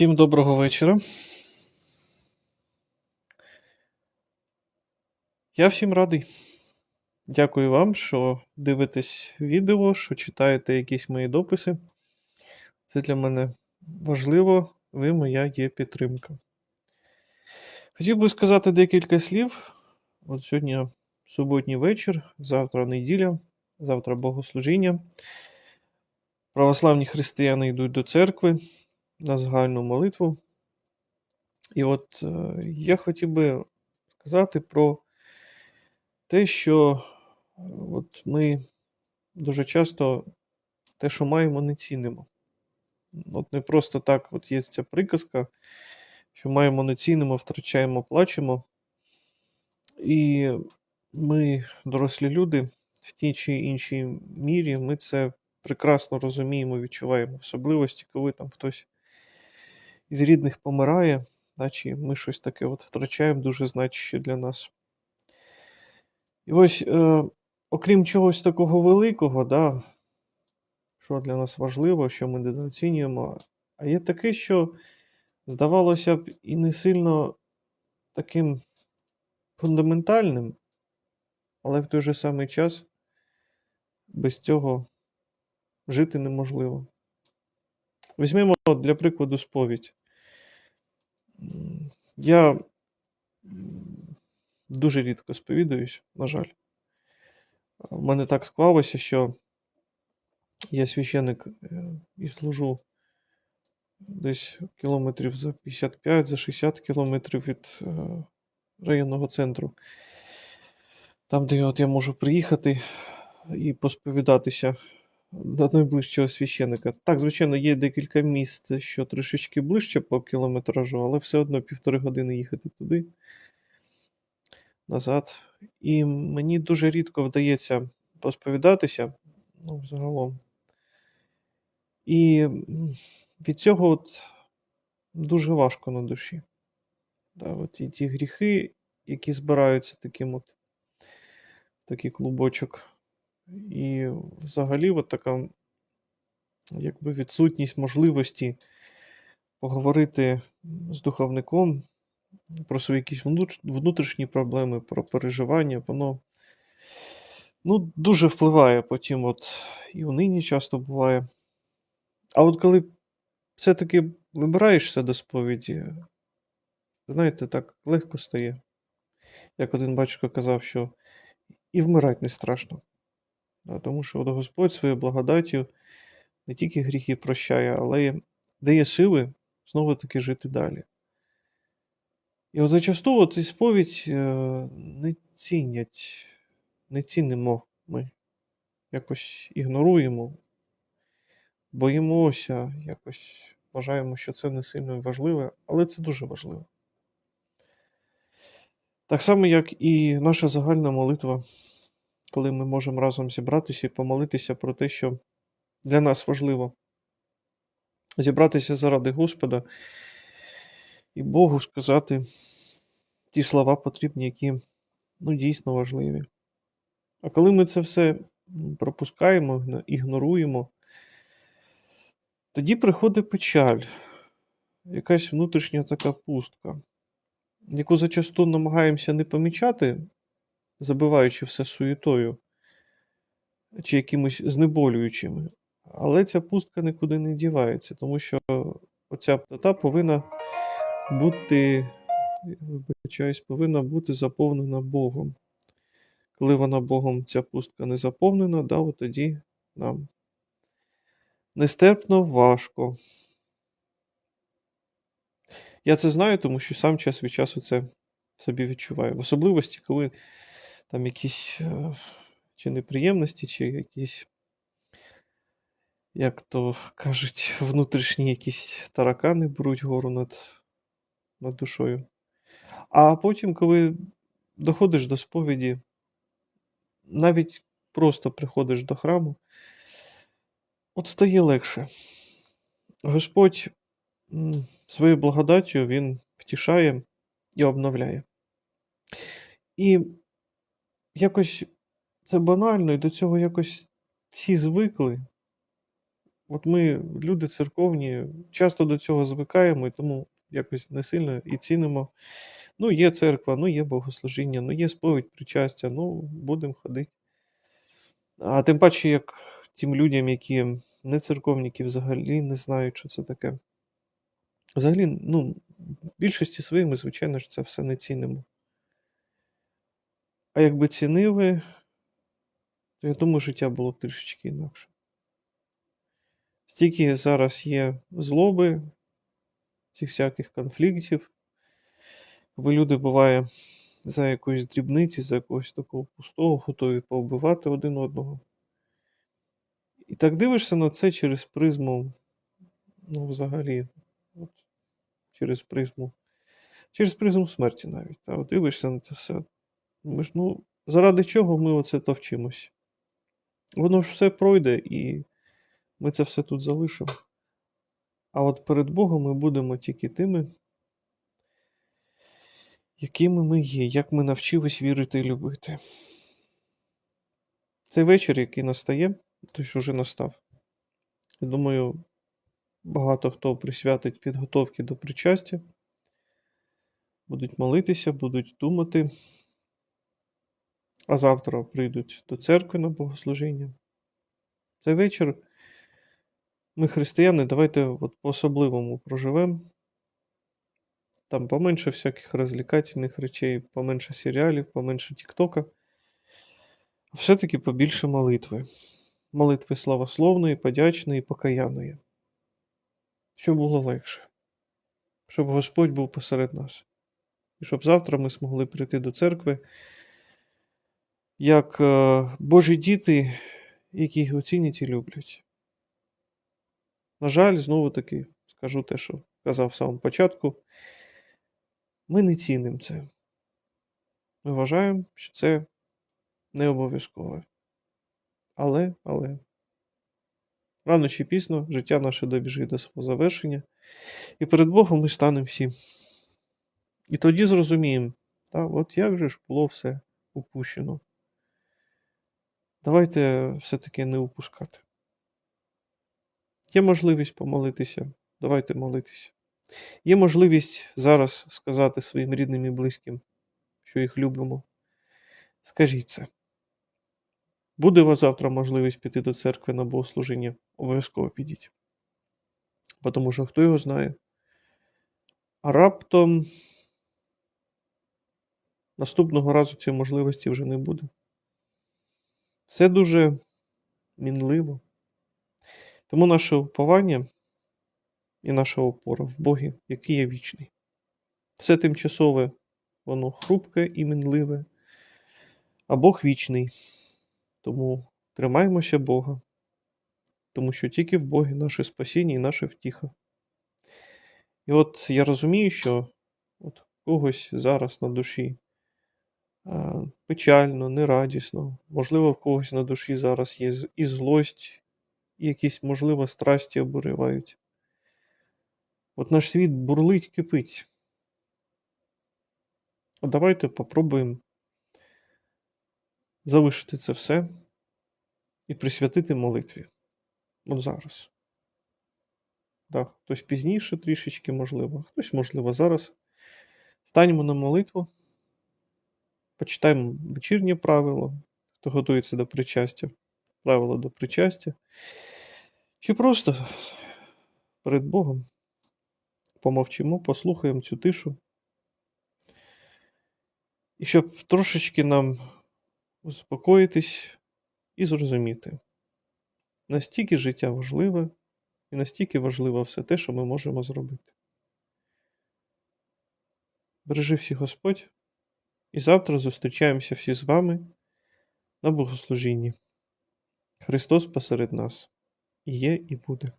Всім доброго вечора. Я всім радий. Дякую вам, що дивитесь відео, що читаєте якісь мої дописи. Це для мене важливо, ви моя є підтримка. Хотів би сказати декілька слів. От сьогодні суботній вечір, завтра неділя, завтра богослужіння. Православні християни йдуть до церкви на загальну молитву. І от е, я хотів би сказати про те, що е, от ми дуже часто те, що маємо, не цінимо. От не просто так от є ця приказка, що маємо не цінимо, втрачаємо, плачемо. І ми, дорослі люди, в тій чи іншій мірі, ми це прекрасно розуміємо, відчуваємо особливості, коли там хтось із рідних помирає, да, чи ми щось таке от втрачаємо дуже значуще для нас. І ось, е, окрім чогось такого великого, да, що для нас важливо, що ми недооцінюємо, а є таке, що, здавалося б, і не сильно таким фундаментальним, але в той же самий час без цього жити неможливо. Візьмемо для прикладу сповідь. Я дуже рідко сповідуюсь, на жаль. У мене так склалося, що я священик е, і служу десь кілометрів за 55, за 60 кілометрів від е, районного центру. Там, де от я можу приїхати і посповідатися до найближчого священика. Так, звичайно, є декілька міст, що трошечки ближче по кілометражу, але все одно півтори години їхати туди, назад. І мені дуже рідко вдається посповідатися, ну, загалом. І від цього от дуже важко на душі. Да, от і ті гріхи, які збираються таким от такий клубочок. І взагалі, от така якби відсутність можливості поговорити з духовником про свої якісь внутрішні проблеми, про переживання, воно ну, дуже впливає потім, от і у нині часто буває. А от коли все-таки вибираєшся до сповіді, знаєте, так легко стає. Як один батько казав, що і вмирати не страшно. Тому що от Господь своєю благодаттю не тільки гріхи прощає, але й дає сили знову таки жити далі. І от зачасту і сповідь е, не цінять, не цінимо ми. Якось ігноруємо, боїмося, якось вважаємо, що це не сильно важливе, але це дуже важливо. Так само, як і наша загальна молитва, коли ми можемо разом зібратися і помолитися про те, що для нас важливо зібратися заради Господа і Богу сказати ті слова потрібні, які ну, дійсно важливі. А коли ми це все пропускаємо, ігноруємо, тоді приходить печаль, якась внутрішня така пустка, яку зачасту намагаємося не помічати, забиваючи все суєтою чи якимось знеболюючими. Але ця пустка нікуди не дівається, тому що оця пустота повинна бути, вибачаюсь, повинна бути заповнена Богом. Коли вона Богом ця пустка не заповнена, да, от тоді нам нестерпно важко. Я це знаю, тому що сам час від часу це собі відчуваю. В особливості, коли там якісь е, чи неприємності, чи якісь, як то кажуть, внутрішні якісь таракани беруть гору над, над душою. А потім, коли доходиш до сповіді, навіть просто приходиш до храму, от стає легше. Господь своєю благодаттю Він втішає і обновляє. І якось це банально, і до цього якось всі звикли. От ми, люди церковні, часто до цього звикаємо, і тому якось не сильно і цінимо. Ну, є церква, ну є богослужіння, ну є сповідь причастя, ну будемо ходити. А тим паче, як тим людям, які не церковні, які взагалі не знають, що це таке. Взагалі, ну, в більшості своїй ми, звичайно ж, це все не цінимо. А якби цінили, то я думаю, життя було б трішечки інакше. Стільки зараз є злоби, цих всяких конфліктів, коли люди буває за якоїсь дрібниці, за якогось такого пустого, готові повбивати один одного. І так дивишся на це через призму, ну, взагалі, от, через призму, через призму смерті навіть. Та, дивишся на це все. Думаєш, ну, заради чого ми оце товчимось? Воно ж все пройде, і ми це все тут залишимо. А от перед Богом ми будемо тільки тими, якими ми є, як ми навчились вірити і любити. Цей вечір, який настає, той, що вже настав. Я думаю, багато хто присвятить підготовки до причастя, будуть молитися, будуть думати, а завтра прийдуть до церкви на богослужіння. Цей вечір ми, християни, давайте от по-особливому проживемо. Там поменше всяких розвлекательних речей, поменше серіалів, поменше Тіктока. А все-таки побільше молитви. Молитви славословної, подячної, покаяної. Щоб було легше. Щоб Господь був посеред нас. І щоб завтра ми змогли прийти до церкви як е, Божі діти, які його цінять і люблять. На жаль, знову таки скажу те, що казав в самому початку. Ми не цінимо це. Ми вважаємо, що це не обов'язкове. Але, але, рано чи пізно життя наше добіжить до свого завершення, і перед Богом ми станемо всі. І тоді зрозуміємо, та, от як же ж було все упущено. Давайте все-таки не упускати. Є можливість помолитися, давайте молитися. Є можливість зараз сказати своїм рідним і близьким, що їх любимо. Скажіть це. Буде у вас завтра можливість піти до церкви на богослужіння, обов'язково підіть. Тому що хто його знає. А раптом наступного разу цієї можливості вже не буде. Все дуже мінливо. Тому наше уповання і наша опора в Богі, який є вічний. Все тимчасове, воно хрупке і мінливе, а Бог вічний. Тому тримаймося Бога, тому що тільки в Богі наше спасіння і наша втіха. І от я розумію, що от когось зараз на душі печально, нерадісно, можливо, в когось на душі зараз є і злость, і якісь, можливо, страсті обуривають. От наш світ бурлить, кипить. А давайте попробуємо залишити це все і присвятити молитві. От зараз. Так, хтось пізніше трішечки, можливо, хтось, можливо, зараз. Станемо на молитву, почитаємо вечірнє правило, хто готується до причастя, правило до причастя. Чи просто перед Богом помовчимо, послухаємо цю тишу. І щоб трошечки нам успокоїтись і зрозуміти, настільки життя важливе і настільки важливо все те, що ми можемо зробити. Бережи всіх Господь, і завтра зустрічаємося всі з вами на богослужінні. Христос посеред нас і є, і буде.